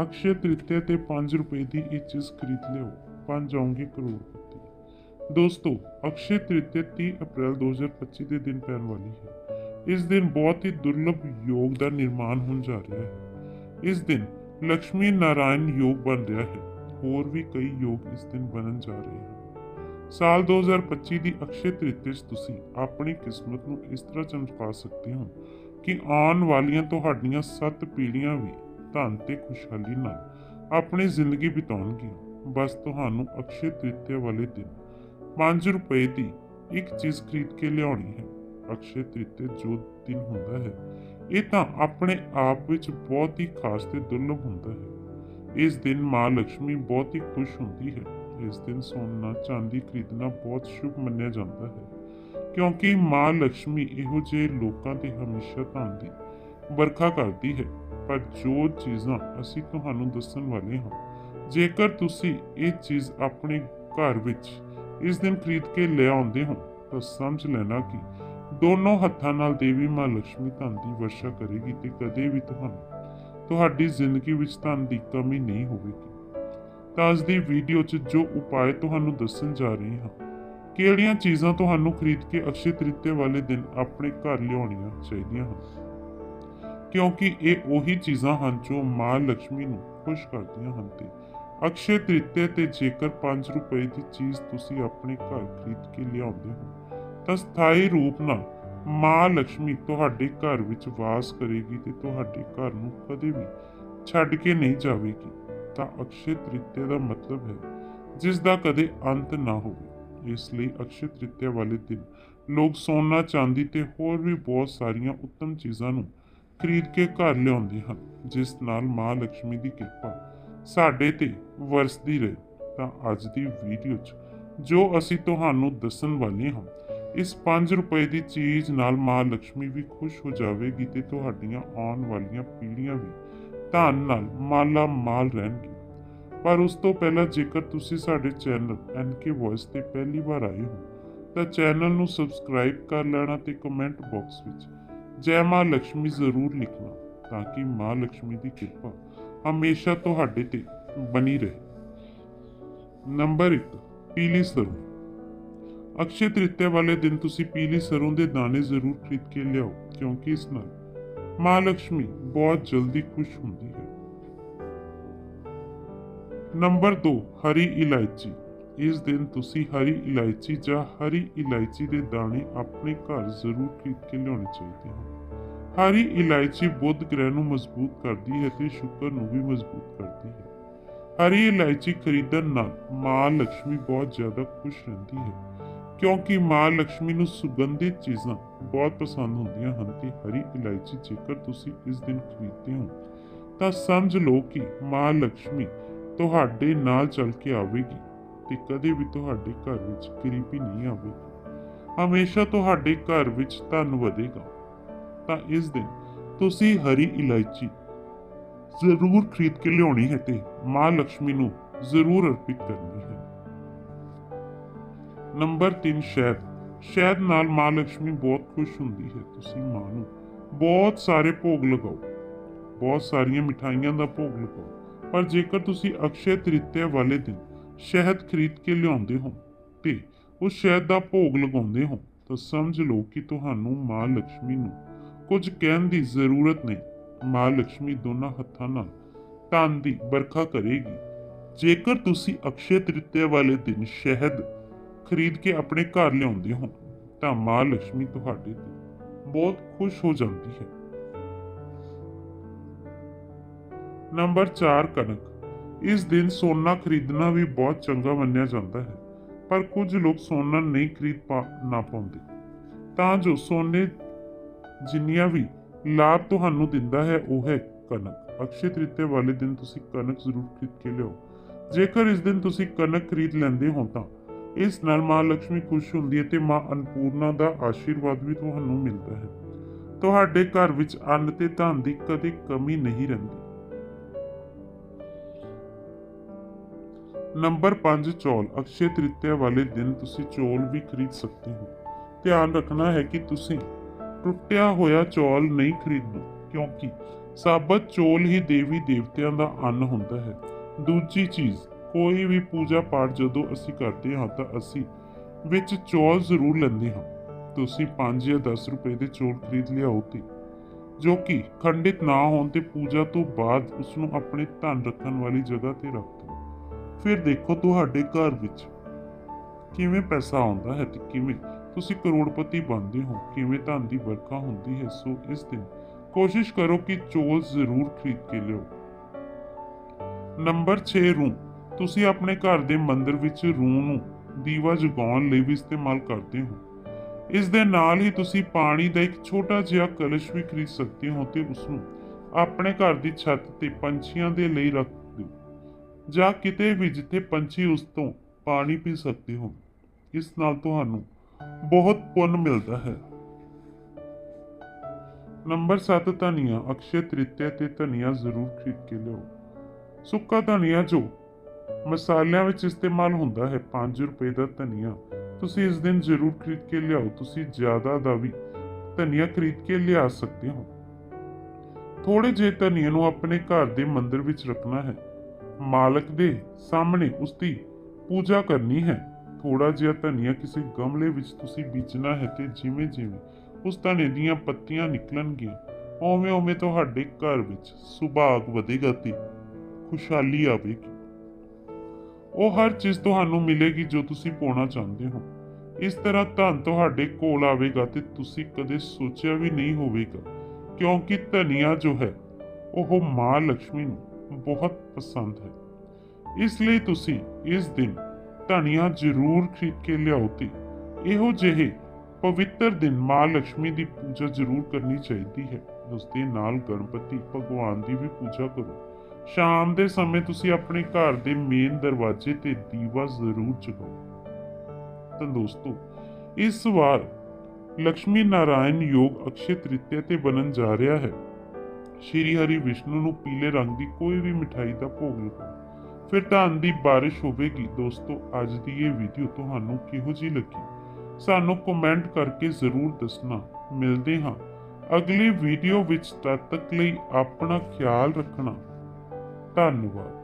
ਅਕਸ਼ੇ ਤ੍ਰਿਤੀਆ ਤੇ 5 ਰੁਪਏ ਦੀ ਇਹ ਚੀਜ਼ ਖਰੀਦ ਲਿਓ। ਬਣ ਜਾਓਗੇ ਕਰੋੜਪਤੀ। ਦੋਸਤੋ, ਅਕਸ਼ੇ ਤ੍ਰਿਤੀਆ 30 ਅਪ੍ਰੈਲ 2025 ਦੇ ਦਿਨ ਪੈਣ ਵਾਲੀ ਹੈ। ਇਸ ਦਿਨ ਬਹੁਤ ਹੀ ਦੁਰਲਭ ਯੋਗ ਦਾ ਨਿਰਮਾਣ ਹੋਣ ਜਾ ਰਿਹਾ ਹੈ। ਇਸ ਦਿਨ ਲక్ష్ਮੀ ਨਾਰਾਇਣ ਯੋਗ ਬਣ ਰਿਹਾ ਹੈ। ਹੋਰ ਵੀ ਕਈ ਯੋਗ ਇਸ ਦਿਨ ਬਣਨ ਜਾ ਰਹੇ ਹਨ। ਸਾਲ 2025 ਦੀ ਅਕਸ਼ੇ ਤ੍ਰਿਤੀਆ 'ਚ ਤੁਸੀਂ ਆਪਣੀ ਕਿਸਮਤ ਨੂੰ ਇਸ ਤਰ੍ਹਾਂ ਚਮਕਾ ਸਕਦੇ ਹੋ ਕਿ ਆਉਣ ਵਾਲੀਆਂ ਤੁਹਾਡੀਆਂ ਸੱਤ ਪੀੜ੍ਹੀਆਂ ਵੀ ਧਨ ਤੇ ਖੁਸ਼ਹਾਲੀ ਨਾਲ ਆਪਣੀ ਜ਼ਿੰਦਗੀ ਬਿਤਾਉਣਗੀਆਂ। ਬਸ ਤੁਹਾਨੂੰ ਅਕਸ਼ੇ ਤ੍ਰਿਤਿਆ ਵਾਲੇ ਦਿਨ 5 ਰੁਪਏ ਦੀ ਇੱਕ ਚੀਜ਼ ਖਰੀਦ ਕੇ ਲਿਆਉਣੀ ਹੈ। ਅਕਸ਼ੇ ਤ੍ਰਿਤਿਆ ਜੋ ਦਿਨ ਹੁੰਦਾ ਹੈ, ਇਹ ਤਾਂ ਆਪਣੇ ਆਪ ਵਿੱਚ ਬਹੁਤ ਹੀ ਖਾਸ ਤੇ ਦੁਰਲਭ ਹੁੰਦਾ ਹੈ। ਇਸ ਦਿਨ ਮਾਂ ਲక్ష్ਮੀ ਬਹੁਤ ਹੀ ਖੁਸ਼ ਹੁੰਦੀ ਹੈ। ਇਸ ਦਿਨ ਸੋਨਾ ਚਾਂਦੀ ਖਰੀਦਣਾ ਬਹੁਤ ਸ਼ੁਭ ਮੰਨਿਆ ਜਾਂਦਾ ਹੈ, ਕਿਉਂਕਿ ਮਾਂ ਲక్ష్ਮੀ ਇਹੋ ਜਿਹੇ ਲੋਕਾਂ ਤੇ ਹਮੇਸ਼ਾ ਧਨ ਦੀ ਵਰਖਾ ਕਰਦੀ ਹੈ। ਪਰ ਜੋ ਚੀਜ਼ਾਂ ਅਸੀਂ ਤੁਹਾਨੂੰ ਦੱਸਣ ਵਾਲੇ ਹਾਂ, ਜੇਕਰ ਤੁਸੀਂ ਇਹ ਚੀਜ਼ ਆਪਣੇ ਘਰ ਵਿੱਚ ਇਸ ਦਿਨ ਖਰੀਦ ਕੇ ਲੈ ਆਉਂਦੇ ਹੋ, ਤਾਂ ਸਮਝ ਲੈਣਾ ਕਿ ਦੋਨੋਂ ਹੱਥਾਂ ਨਾਲ ਦੇਵੀ ਮਾਂ ਲక్ష్ਮੀ ਧਨ ਦੀ ਵਰਸ਼ਾ ਕਰੇਗੀ ਤੇ ਕਦੇ ਵੀ ਤੁਹਾਨੂੰ ਤੁਹਾਡੀ ਜ਼ਿੰਦਗੀ ਵਿੱਚ ਧਨ ਦੀ ਕਮੀ ਨਹੀਂ ਹੋਵੇਗੀ। ਤਾਂ ਅੱਜ ਦੀ ਵੀਡੀਓ 'ਚ ਜੋ ਉਪਾਅ ਤੁਹਾਨੂੰ ਦੱਸਣ ਜਾ ਰਹੇ ਹਾਂ, ਕਿਹੜੀਆਂ ਚੀਜ਼ਾਂ ਤੁਹਾਨੂੰ ਖਰੀਦ ਕੇ ਅਕਸ਼ੇ ਤ੍ਰਿਤੀਆ ਵਾਲੇ ਦਿਨ ਆਪਣੇ ਘਰ ਲਿਆਉਣੀਆਂ ਚਾਹੀਦੀਆਂ ਹਨ? ਕਿਉਂਕਿ ਇਹ ਉਹੀ ਚੀਜ਼ਾਂ ਹਨ ਜੋ ਮਾਂ ਲక్ష్ਮੀ ਨੂੰ ਖੁਸ਼ ਕਰਦੀਆਂ ਹਨ ਤੇ ਅਕਸ਼ੇ ਤ੍ਰਿਤੀਏ ਤੇ ਜੇਕਰ 5 ਰੁਪਏ ਦੀ ਚੀਜ਼ ਤੁਸੀਂ ਆਪਣੇ ਘਰ ਖਰੀਦ ਕੇ ਲਿਆਉਂਦੇ ਹੋ, ਤਾਂ ਸਥਾਈ ਰੂਪ ਨਾਲ ਮਾਂ ਲక్ష్ਮੀ ਤੁਹਾਡੇ ਘਰ ਵਿੱਚ ਵਾਸ ਕਰੇਗੀ ਤੇ ਤੁਹਾਡੇ ਘਰ ਨੂੰ ਕਦੇ ਵੀ ਛੱਡ ਕੇ ਨਹੀਂ ਜਾਵੇਗੀ। ਤਾਂ ਅਕਸ਼ੇ ਤ੍ਰਿਤੀਏ ਦਾ ਮਤਲਬ ਹੈ, ਜਿਸ ਦਾ ਕਦੇ ਅੰਤ ਨਾ ਹੋਵੇ। ਇਸ ਲਈ ਅਕਸ਼ੇ ਤ੍ਰਿਤੀਏ ਵਾਲੇ ਦਿਨ ਲੋਕ ਸੋਨਾ, ਚਾਂਦੀ ਤੇ ਹੋਰ ਵੀ ਬਹੁਤ ਸਾਰੀਆਂ ਉੱਤਮ ਚੀਜ਼ਾਂ ਨੂੰ ਖਰੀਦ ਕੇ ਘਰ ਲਿਆਉਂਦੇ ਹਨ, ਜਿਸ ਨਾਲ ਮਾਂ ਲక్ష్ਮੀ ਦੀ ਕਿਰਪਾ ਸਾਡੇ ਤੇ ਵਰਸਦੀ ਰਹੇ। ਤਾਂ ਅੱਜ ਦੀ ਵੀਡੀਓ 'ਚ ਜੋ ਅਸੀਂ ਤੁਹਾਨੂੰ ਦੱਸਣ ਵਾਲੇ ਹਾਂ, ਇਸ 5 ਰੁਪਏ ਦੀ ਚੀਜ਼ ਨਾਲ ਮਾਂ ਲక్ష్ਮੀ ਵੀ ਖੁਸ਼ ਹੋ ਜਾਵੇਗੀ ਤੇ ਤੁਹਾਡੀਆਂ ਆਉਣ ਵਾਲੀਆਂ ਪੀੜ੍ਹੀਆਂ ਵੀ ਧਨ ਨਾਲ ਮਾਲਾ ਮਾਲ ਰਹਿਣਗੀ ਪਰ ਉਸ ਤੋਂ ਪਹਿਲਾਂ ਜੇਕਰ ਤੁਸੀਂ ਸਾਡੇ ਚੈਨਲ ਐਨਕੇ ਵੌਇਸ ਤੇ ਪਹਿਲੀ ਵਾਰ ਆਏ ਹੋ, ਤਾਂ ਚੈਨਲ ਨੂੰ ਸਬਸਕ੍ਰਾਈਬ ਕਰ ਲੈਣਾ ਤੇ ਕਮੈਂਟ ਬਾਕਸ ਵਿੱਚ ਜੈ ਮਾਂ ਲక్ష్ਮੀ ਜ਼ਰੂਰ ਲਿਖਣਾ, ਤਾਂ ਕਿ ਮਾਂ ਲక్ష్ਮੀ ਦੀ ਕਿਰਪਾ ਹਮੇਸ਼ਾ ਤੁਹਾਡੇ ਤੇ ਬਣੀ ਰਹੇ। ਨੰਬਰ 1 ਪੀਲੀ ਸਰੋਂ। ਅਕਸ਼ੇ ਤ੍ਰਿਤਿਆ ਵਾਲੇ ਦਿਨ ਤੁਸੀਂ ਪੀਲੀ ਸਰੋਂ ਦੇ ਦਾਣੇ ਜ਼ਰੂਰ ਖਰੀਦ ਕੇ ਲਿਆਓ, ਕਿਉਂਕਿ ਇਸ ਨਾਲ ਮਾਂ ਲక్ష్ਮੀ ਬਹੁਤ ਜਲਦੀ ਖੁਸ਼ ਹੁੰਦੀ ਹੈ। ਨੰਬਰ 2 ਹਰੀ ਇਲਾਇਚੀ। ਇਸ ਦਿਨ ਤੁਸੀਂ ਹਰੀ ਇਲਾਇਚੀ ਜਾਂ ਹਰੀ ਇਲਾਇਚੀ ਦੇ ਦਾਣੇ ਆਪਣੇ ਘਰ ਜ਼ਰੂਰ ਖਰੀਦ ਕੇ ਲਿਆਉਣੇ ਚਾਹੀਦੇ ਹਨ। ਹਰੀ ਇਲਾਇਚੀ ਬੁੱਧ ਗ੍ਰਹਿ ਨੂੰ ਮਜ਼ਬੂਤ ਕਰਦੀ ਹੈ ਤੇ ਸ਼ੁਕਰ ਨੂੰ ਵੀ ਮਜ਼ਬੂਤ ਕਰਦੀ ਹੈ। ਹਰੀ ਇਲਾਇਚੀ ਖਰੀਦਣ ਨਾਲ ਮਾਂ ਲక్ష్ਮੀ ਬਹੁਤ ਜ਼ਿਆਦਾ ਖੁਸ਼ ਰਹਿੰਦੀ ਹੈ, ਕਿਉਂਕਿ ਮਾਂ ਲక్ష్ਮੀ ਨੂੰ ਸੁਗੰਧਿਤ ਚੀਜ਼ਾਂ ਬਹੁਤ ਪਸੰਦ ਹੁੰਦੀਆਂ ਹਨ ਤੇ ਹਰੀ ਇਲਾਇਚੀ ਜੇਕਰ ਤੁਸੀਂ ਇਸ ਦਿਨ ਖਰੀਦਦੇ ਹੋ, ਤਾਂ ਸਮਝ ਲਓ ਕਿ ਮਾਂ ਲక్ష్ਮੀ ਤੁਹਾਡੇ ਨਾਲ ਚੱਲ ਕੇ ਆਵੇਗੀ। ਤੇ ਕਦੇ ਵੀ ਤੁਹਾਡੇ ਘਰ ਵਿੱਚ ਗਰੀਬੀ ਨਹੀਂ ਆਵੇ। ਹਮੇਸ਼ਾ ਤੁਹਾਡੇ ਘਰ ਵਿੱਚ ਧਨ ਵਧੇਗਾ। ਤਾਂ ਇਸ ਦਿਨ ਤੁਸੀਂ ਹਰੀ ਇਲਾਇਚੀ ਜ਼ਰੂਰ ਖਰੀਦ ਕੇ ਲਿਆਉਣੀ ਹੈ ਤੇ ਮਾਂ ਲక్ష్ਮੀ ਨੂੰ ਜ਼ਰੂਰ ਅਰਪਿਤ ਕਰਨੀ ਹੈ। ਨੰਬਰ 3 ਸ਼ਹਿਦ। ਸ਼ਹਿਦ ਨਾਲ ਮਾਂ ਲక్ష్ਮੀ ਬਹੁਤ ਖੁਸ਼ ਹੁੰਦੀ ਹੈ। ਤੁਸੀਂ ਮਾਂ ਨੂੰ ਬਹੁਤ ਸਾਰੇ ਭੋਗ ਲਗਾਓ। ਬਹੁਤ ਸਾਰੀਆਂ ਮਿਠਾਈਆਂ ਦਾ ਭੋਗ ਲਗਾਓ। ਪਰ ਜੇਕਰ ਤੁਸੀਂ ਅਕਸ਼ੇ ਤ੍ਰਿਤਿਆ ਵਾਲੇ ਦਿਨ ਸ਼ਹਿਦ ਖਰੀਦ ਕੇ ਲਿਆਉਂਦੇ ਹੋ ਤੇ ਉਸ ਸ਼ਹਿਦ ਦਾ ਭੋਗ ਲਗਾਉਂਦੇ ਹੋ, ਤਾਂ ਸਮਝ ਲਓ ਕਿ ਤੁਹਾਨੂੰ ਮਾਂ ਲక్ష్ਮੀ ਨੂੰ ਕੁਝ ਕਹਿਣ ਦੀ ਜ਼ਰੂਰਤ ਨਹੀਂ। ਮਾਂ ਲక్ష్ਮੀ ਦੋਨਾਂ ਹੱਥਾਂ ਨਾਲ ਧਨ ਦੀ ਵਰਖਾ ਕਰੇਗੀ। ਜੇਕਰ ਤੁਸੀਂ ਅਕਸ਼ੇ ਤ੍ਰਿਤਿਆ ਵਾਲੇ ਦਿਨ ਸ਼ਹਿਦ ਖਰੀਦ ਕੇ ਆਪਣੇ ਘਰ ਲਿਆਉਂਦੇ ਹੋ, ਤਾਂ ਮਾਂ ਲక్ష్ਮੀ ਤੁਹਾਡੇ ਤੇ ਬਹੁਤ ਖੁਸ਼ ਹੋ ਜਾਂਦੀ ਹੈ। ਨੰਬਰ 4 ਕਣਕ। ਇਸ ਦਿਨ ਸੋਨਾ ਖਰੀਦਣਾ ਵੀ ਬਹੁਤ ਚੰਗਾ ਮੰਨਿਆ ਜਾਂਦਾ ਹੈ, ਪਰ ਕੁਝ ਲੋਕ ਸੋਨਾ ਨਹੀਂ ਖਰੀਦ ਪਾ, ਨਾ ਪਾਉਂਦੇ। ਤਾਂ ਜੋ ਸੋਨੇ ਜਿੰਨੀਆਂ ਵੀ ਲਾਭ ਤੁਹਾਨੂੰ ਦਿੰਦਾ ਹੈ, ਉਹ ਹੈ ਕਣਕ। ਅਕਸ਼ੇ ਤ੍ਰਿਤੀਆ ਵਾਲੇ ਦਿਨ ਤੁਸੀਂ ਕਣਕ ਜ਼ਰੂਰ ਖਰੀਦ ਕੇ ਲਿਓ ਜੇਕਰ ਇਸ ਦਿਨ ਤੁਸੀਂ ਕਣਕ ਖਰੀਦ ਲੈਂਦੇ ਹੋ ਤਾਂ ਇਸ ਨਾਲ ਮਾਂ ਲక్ష్ਮੀ ਖੁਸ਼ ਹੁੰਦੀ ਹੈ ਤੇ ਮਾਂ ਅਨਪੂਰਨਾ ਦਾ ਆਸ਼ੀਰਵਾਦ ਵੀ ਤੁਹਾਨੂੰ ਮਿਲਦਾ ਹੈ। ਤੁਹਾਡੇ ਘਰ ਵਿੱਚ ਅੰਨ ਤੇ ਧਨ ਦੀ ਕਦੇ ਕਮੀ ਨਹੀਂ ਰਹਿੰਦੀ। ਨੰਬਰ 5 ਚੌਲ, ਅਕਸ਼ੇ ਤ੍ਰਿਤਿਆ ਵਾਲੇ ਦਿਨ ਤੁਸੀਂ ਚੌਲ ਵੀ ਖਰੀਦ ਸਕਦੇ ਹੋ। ਧਿਆਨ ਰੱਖਣਾ ਹੈ ਕਿ ਤੁਸੀਂ ਟੁੱਟਿਆ ਹੋਇਆ ਚੌਲ ਨਹੀਂ ਖਰੀਦਣਾ, ਕਿਉਂਕਿ ਸਾਬਤ ਚੋਲ ਹੀ ਦੇਵੀ ਦੇਵਤਿਆਂ ਦਾ ਅੰਨ ਹੁੰਦਾ ਹੈ। ਦੂਜੀ ਚੀਜ਼, ਕੋਈ ਵੀ ਪੂਜਾ ਪਾਠ ਜਦੋਂ ਅਸੀਂ ਕਰਦੇ ਹਾਂ ਤਾਂ ਅਸੀਂ ਵਿੱਚ ਚੌਲ ਜ਼ਰੂਰ ਲੈਂਦੇ ਹਾਂ। ਤੁਸੀਂ 5 ਜਾਂ 10 ਰੁਪਏ ਦੇ ਚੌਲ ਖਰੀਦ ਲਿਆਓ ਤੇ, ਜੋ ਕਿ ਖੰਡਿਤ ਨਾ ਹੋਣ ਤੇ ਪੂਜਾ ਤੋਂ ਬਾਅਦ ਉਸ ਨੂੰ ਆਪਣੇ ਧਨ ਰੱਖਣ ਵਾਲੀ ਜਗ੍ਹਾ ਤੇ ਰੱਖ ਫਿਰ ਦੇਖੋ ਤੁਹਾਡੇ ਘਰ ਵਿੱਚ ਕਿਵੇਂ ਪੈਸਾ ਆਉਂਦਾ ਹੈ ਤੇ ਕਿਵੇਂ ਤੁਸੀਂ ਕਰੋੜਪਤੀ ਬਣਦੇ ਹੋ, ਕਿਵੇਂ ਧਨ ਦੀ ਵਰਖਾ ਹੁੰਦੀ ਹੈ, ਸੋ ਇਸ ਦਿਨ ਕੋਸ਼ਿਸ਼ ਕਰੋ ਕਿ ਚੌਲ ਜ਼ਰੂਰ ਖਰੀਦ ਕੇ ਲਿਓ। ਨੰਬਰ 6 ਰੂ। ਤੁਸੀਂ ਆਪਣੇ ਘਰ ਦੇ ਮੰਦਿਰ ਵਿੱਚ ਰੂਹ ਨੂੰ ਦੀਵਾ ਜਗਾਉਣ ਲਈ ਵੀ ਇਸਤੇਮਾਲ ਕਰਦੇ ਹੋ। ਇਸ ਦੇ ਨਾਲ ਹੀ ਤੁਸੀਂ ਪਾਣੀ ਦਾ ਇੱਕ ਛੋਟਾ ਜਿਹਾ ਕਲਸ਼ ਵੀ ਖਰੀਦ ਸਕਦੇ ਹੋ ਤੇ ਉਸ ਨੂੰ ਆਪਣੇ ਘਰ ਦੀ ਛੱਤ ਤੇ ਪੰਛੀਆਂ ਦੇ ਲਈ ਰੱਖ ਜਾਂ ਕਿਤੇ ਵੀ ਜਿੱਥੇ ਪੰਛੀ ਉਸ ਤੋਂ ਪਾਣੀ ਪੀ ਸਕਦੇ ਹੋ ਇਸ ਨਾਲ ਤੁਹਾਨੂੰ ਬਹੁਤ ਪੁੰਨ ਮਿਲਦਾ ਹੈ। ਨੰਬਰ 7 ਧਨੀਆ, ਅਕਸ਼ੇ ਤ੍ਰਿਤਿਆ ਤੇ ਧਨੀਆ ਜ਼ਰੂਰ ਖਰੀਦ ਕੇ ਲਿਓ ਸੁੱਕਾ ਧਨੀਆ ਜੋ ਮਸਾਲਿਆਂ ਵਿੱਚ ਇਸਤੇਮਾਲ ਹੁੰਦਾ ਹੈ 5 ਰੁਪਏ ਦਾ ਧਨੀਆ, ਤੁਸੀਂ ਇਸ ਦਿਨ ਜ਼ਰੂਰ ਖਰੀਦ ਕੇ ਲਿਆਓ। ਤੁਸੀਂ ਜ਼ਿਆਦਾ ਦਾ ਵੀ ਧਨੀਆ ਖਰੀਦ ਕੇ ਲਿਆ ਸਕਦੇ ਹੋ। ਥੋੜੇ ਜਿਹੇ ਧਨੀਏ ਨੂੰ ਆਪਣੇ ਘਰ ਦੇ ਮੰਦਰ ਵਿੱਚ ਰੱਖਣਾ ਹੈ। ਮਾਲਕ ਦੇ ਸਾਹਮਣੇ ਉਸ ਦੀ ਪੂਜਾ ਕਰਨੀ ਹੈ। ਥੋੜਾ ਜਿਹਾ ਧਨੀਆ ਕਿਸੇ ਗਮਲੇ ਵਿੱਚ ਤੁਸੀਂ ਬੀਜਣਾ ਹੈ ਤੇ ਜਿਵੇਂ ਜਿਵੇਂ ਉਸ ਧਨੇ ਦੀਆਂ ਪੱਤੀਆਂ ਨਿਕਲਣਗੀਆਂ ਓਵੇਂ ਓਵੇਂ ਤੁਹਾਡੇ ਘਰ ਵਿੱਚ ਸੁਭਾਗ ਵਧੇਗਾ ਤੇ ਖੁਸ਼ਹਾਲੀ ਆਵੇਗੀ। ਉਹ ਹਰ ਚੀਜ਼ ਤੁਹਾਨੂੰ ਮਿਲੇਗੀ ਜੋ ਤੁਸੀਂ ਪਾਉਣਾ ਚਾਹੁੰਦੇ ਹੋ। ਇਸ ਤਰ੍ਹਾਂ ਧਨ ਤੁਹਾਡੇ ਕੋਲ ਆਵੇਗਾ ਤੇ ਤੁਸੀਂ ਕਦੇ ਸੋਚਿਆ ਵੀ ਨਹੀਂ ਹੋਵੇਗਾ, ਕਿਉਂਕਿ ਧਨੀਆ ਜੋ ਹੈ, ਉਹ ਮਾਂ ਲక్ష్ਮੀ ਨੂੰ ਬਹੁਤ ਪਸੰਦ ਹੈ ਇਸ ਲਈ ਤੁਸੀਂ ਇਸ ਦਿਨ ਧਨੀਆ ਜ਼ਰੂਰ ਖਰੀਦ ਕੇ ਲਿਆਓ ਤੇ ਇਹੋ ਜਿਹੇ ਪਵਿੱਤਰ ਦਿਨ ਮਾਂ ਲక్ష్ਮੀ ਦੀ ਪੂਜਾ ਜ਼ਰੂਰ ਕਰਨੀ ਚਾਹੀਦੀ ਹੈ ਉਸ ਦੇ ਨਾਲ ਗਣਪਤੀ ਭਗਵਾਨ ਦੀ ਵੀ ਪੂਜਾ ਕਰੋ ਸ਼ਾਮ ਦੇ ਸਮੇਂ ਤੁਸੀਂ ਆਪਣੇ ਘਰ ਦੇ ਮੇਨ ਦਰਵਾਜ਼ੇ ਤੇ ਦੀਵਾ ਜ਼ਰੂਰ ਜਗਾਓ ਤਾਂ ਦੋਸਤੋ ਇਸ ਵਾਰ ਲక్ష్ਮੀ ਨਾਰਾਇਣ ਯੋਗ ਅਕਸ਼ੇ ਤ੍ਰਿਤਿਆ ਤੇ ਬਣਨ ਜਾ ਰਿਹਾ ਹੈ ਸ਼੍ਰੀ ਹਰੀ ਵਿਸ਼ਨੂੰ ਨੂੰ ਪੀਲੇ ਰੰਗ ਦੀ ਕੋਈ ਵੀ ਮਿਠਾਈ ਦਾ ਭੋਗ ਲਗਾਓ ਫਿਰ ਧਨ ਦੀ ਬਾਰਿਸ਼ ਹੋਵੇਗੀ। ਦੋਸਤੋ, ਅੱਜ ਦੀ ਇਹ ਵੀਡੀਓ ਤੁਹਾਨੂੰ ਕਿਹੋ ਜਿਹੀ ਲੱਗੀ? ਸਾਨੂੰ ਕਮੈਂਟ ਕਰਕੇ ਜ਼ਰੂਰ ਦੱਸਣਾ। ਮਿਲਦੇ ਹਾਂ ਅਗਲੀ ਵੀਡੀਓ ਵਿੱਚ। ਤਦ ਤੱਕ ਲਈ ਆਪਣਾ ਖਿਆਲ ਰੱਖਣਾ। ਧੰਨਵਾਦ।